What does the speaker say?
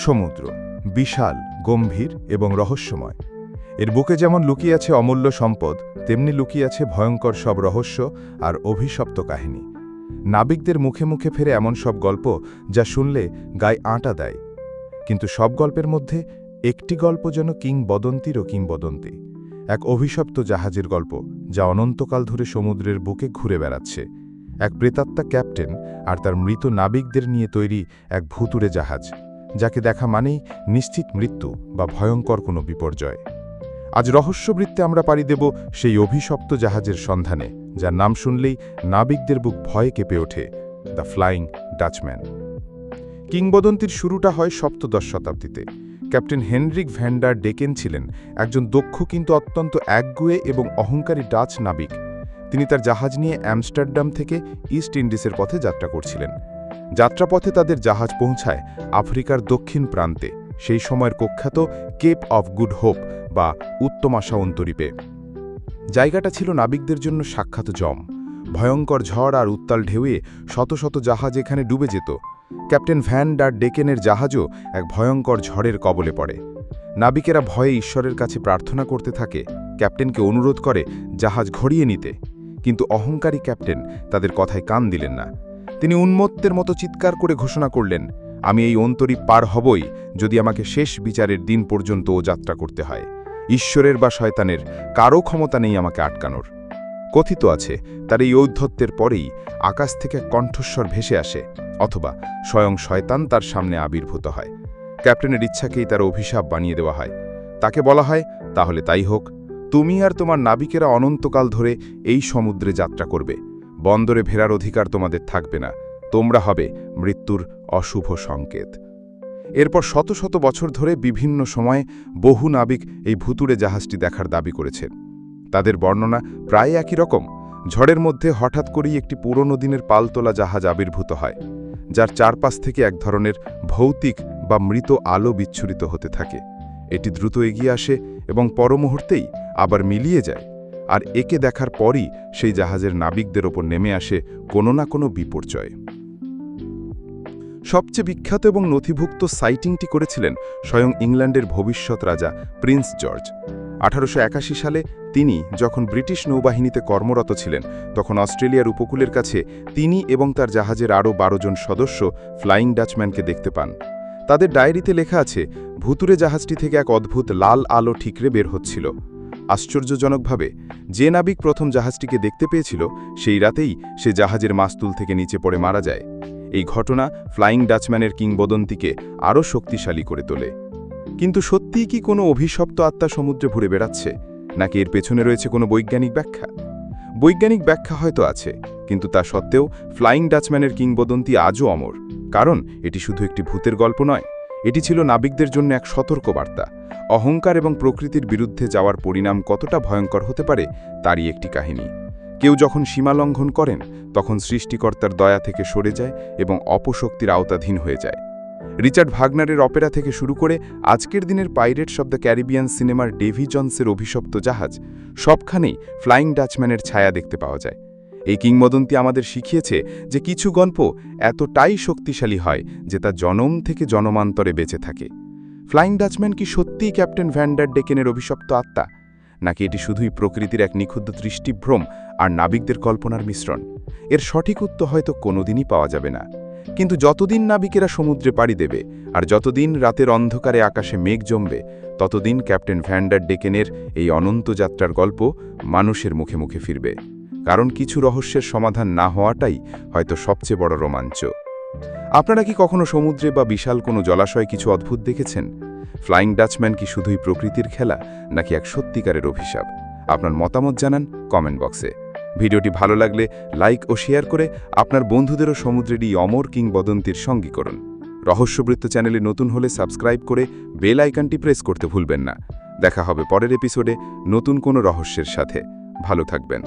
সমুদ্র, বিশাল, গম্ভীর এবং রহস্যময়। এর বুকে যেমন লুকিয়ে আছে অমূল্য সম্পদ, তেমনি লুকিয়ে আছে ভয়ঙ্কর সব রহস্য আর অভিশপ্ত কাহিনী। নাবিকদের মুখে মুখে ফেরে এমন সব গল্প যা শুনলে গায়ে আঁটা দেয়। কিন্তু সব গল্পের মধ্যে একটি গল্প যেন কিংবদন্তিরও কিংবদন্তি। এক অভিশপ্ত জাহাজের গল্প যা অনন্তকাল ধরে সমুদ্রের বুকে ঘুরে বেড়াচ্ছে। এক প্রেতাত্মা ক্যাপ্টেন আর তার মৃত নাবিকদের নিয়ে তৈরি এক ভুতুরে জাহাজ। যাকে দেখা মানেই নিশ্চিত মৃত্যু বা ভয়ঙ্কর কোনো বিপর্যয়। আজ রহস্যবৃত্তে আমরা পাড়ি দেব সেই অভিশপ্ত জাহাজের সন্ধানে, যার নাম শুনলেই নাবিকদের বুক ভয়ে কেঁপে ওঠে, দ্য ফ্লাইং ডাচম্যান। কিংবদন্তির শুরুটা হয় সপ্তদশ শতাব্দীতে। ক্যাপ্টেন হেনরিক ভ্যান্ডার ডেকেন ছিলেন একজন দক্ষ কিন্তু অত্যন্ত একগুয়ে এবং অহংকারী ডাচ নাবিক। তিনি তার জাহাজ নিয়ে অ্যামস্টারডাম থেকে ইস্ট ইন্ডিসের পথে যাত্রা করছিলেন। যাত্রাপথে তাদের জাহাজ পৌঁছায় আফ্রিকার দক্ষিণ প্রান্তে, সেই সময়ের কুখ্যাত কেপ অফ গুড হোপ বা উত্তমাশা অন্তরীপে জায়গাটা ছিল নাবিকদের জন্য সাক্ষাৎ জম। ভয়ঙ্কর ঝড় আর উত্তাল ঢেউয়ে শত শত জাহাজ এখানে ডুবে যেত। ক্যাপ্টেন ভ্যান ডার ডেকেনের জাহাজও এক ভয়ঙ্কর ঝড়ের কবলে পড়ে। নাবিকেরা ভয়ে ঈশ্বরের কাছে প্রার্থনা করতে থাকে, ক্যাপ্টেনকে অনুরোধ করে জাহাজ ঘড়িয়ে নিতে। কিন্তু অহংকারী ক্যাপ্টেন তাদের কথায় কান দিলেন না। তিনি উন্মত্তের মতো চিৎকার করে ঘোষণা করলেন, আমি এই অন্তরী পার হবই যদি আমাকে শেষ বিচারের দিন পর্যন্ত ও যাত্রা করতে হয়। ঈশ্বরের বা শয়তানের কারও ক্ষমতা নেই আমাকে আটকানোর। কথিত আছে, তার এই ঔদ্ধত্যের পরেই আকাশ থেকে কণ্ঠস্বর ভেসে আসে, অথবা স্বয়ং শয়তান তার সামনে আবির্ভূত হয়। ক্যাপ্টেনের ইচ্ছাকেই তার অভিশাপ বানিয়ে দেওয়া হয়। তাকে বলা হয়, তাহলে তাই হোক। তুমি আর তোমার নাবিকেরা অনন্তকাল ধরে এই সমুদ্রে যাত্রা করবে। বন্দরে ফেরার অধিকার তোমাদের থাকবে না, তোমরা হবে মৃত্যুর অশুভ সংকেত। এরপর শত শত বছর ধরে বিভিন্ন সময়ে বহু নাবিক এই ভুতুড়ে জাহাজটি দেখার দাবি করেছেন। তাদের বর্ণনা প্রায় একই রকম। ঝড়ের মধ্যে হঠাৎ করেই একটি পুরনো দিনের পালতোলা জাহাজ আবির্ভূত হয়, যার চারপাশ থেকে এক ধরনের ভৌতিক বা মৃত আলো বিচ্ছুরিত হতে থাকে। এটি দ্রুত এগিয়ে আসে এবং পরমুহূর্তেই আবার মিলিয়ে যায়। আর একে দেখার পরই সেই জাহাজের নাবিকদের ওপর নেমে আসে কোনো না কোনো বিপর্যয়। সবচেয়ে বিখ্যাত এবং নথিভুক্ত সাইটিংটি করেছিলেন স্বয়ং ইংল্যান্ডের ভবিষ্যৎ রাজা প্রিন্স জর্জ। আঠারোশো একাশি সালে তিনি যখন ব্রিটিশ নৌবাহিনীতে কর্মরত ছিলেন, তখন অস্ট্রেলিয়ার উপকূলের কাছে তিনি এবং তার জাহাজের আরও বারো জন সদস্য ফ্লাইং ডাচম্যানকে দেখতে পান। তাদের ডায়েরিতে লেখা আছে ভুতুরে জাহাজটি থেকে এক অদ্ভুত লাল আলো ঠিকরে বের হচ্ছিল। আশ্চর্যজনকভাবে যে নাবিক প্রথম জাহাজটিকে দেখতে পেয়েছিল, সেই রাতেই সে জাহাজের মাস্তুল থেকে নিচে পড়ে মারা যায়। এই ঘটনা ফ্লাইং ডাচম্যানের কিংবদন্তিকে আরও শক্তিশালী করে তোলে। কিন্তু সত্যিই কি কোনো অভিশপ্ত আত্মা সমুদ্রে ঘুরে বেড়াচ্ছে, নাকি এর পেছনে রয়েছে কোনো বৈজ্ঞানিক ব্যাখ্যা? বৈজ্ঞানিক ব্যাখ্যা হয়তো আছে, কিন্তু তা সত্ত্বেও ফ্লাইং ডাচম্যানের কিংবদন্তি আজও অমর, কারণ এটি শুধু একটি ভূতের গল্প নয়, এটি ছিল নাবিকদের জন্য এক সতর্কবার্তা। অহংকার এবং প্রকৃতির বিরুদ্ধে যাওয়ার পরিণাম কতটা ভয়ঙ্কর হতে পারে, তারই একটি কাহিনী। কেউ যখন সীমা লঙ্ঘন করেন, তখন সৃষ্টিকর্তার দয়া থেকে সরে যায় এবং অপশক্তির আওতাধীন হয়ে যায়। রিচার্ড ভাগনারের অপেরা থেকে শুরু করে আজকের দিনের পাইরেটস অব দ্য ক্যারিবিয়ান সিনেমার ডেভি জনসের অভিশপ্ত জাহাজ, সবখানেই ফ্লাইং ডাচম্যানের ছায়া দেখতে পাওয়া যায়। এই কিংবদন্তি আমাদের শিখিয়েছে যে কিছু গল্প এতটাই শক্তিশালী হয় যে তা জনম থেকে জনমান্তরে বেঁচে থাকে। ফ্লাইং ডাচম্যান কি সত্যিই ক্যাপ্টেন ভ্যান্ডার ডেকেনের অভিশপ্ত আত্মা? নাকি এটি শুধুই প্রকৃতির এক নিক্ষুদ্র দৃষ্টিভ্রম আর নাবিকদের কল্পনার মিশ্রণ? এর সঠিক উত্তর হয়তো কোনোদিনই পাওয়া যাবে না। কিন্তু যতদিন নাবিকেরা সমুদ্রে পাড়ি দেবে আর যতদিন রাতের অন্ধকারে আকাশে মেঘ জমবে, ততদিন ক্যাপ্টেন ভ্যান্ডার ডেকেনের এই অনন্ত যাত্রার গল্প মানুষের মুখে মুখে ফিরবে। কারণ কিছু রহস্যের সমাধান না হওয়াটাই হয়তো সবচেয়ে বড় রোমাঞ্চ। আপনারা কি কখনো সমুদ্রে বা বিশাল কোনো জলাশয়ে কিছু অদ্ভুত দেখেছেন? ফ্লাইং ডাচম্যান কি শুধুই প্রকৃতির খেলা, নাকি এক সত্যিকারের অভিশাপ? আপনার মতামত জানান কমেন্ট বক্সে। ভিডিওটি ভালো লাগলে লাইক ও শেয়ার করে আপনার বন্ধুদেরও সমুদ্রের এই অমর কিংবদন্তির সঙ্গী করুন। রহস্যবৃত্ত চ্যানেলে নতুন হলে সাবস্ক্রাইব করে বেল আইকনটি প্রেস করতে ভুলবেন না। দেখা হবে পরের এপিসোডে নতুন কোনো রহস্যের সাথে। ভালো থাকবেন।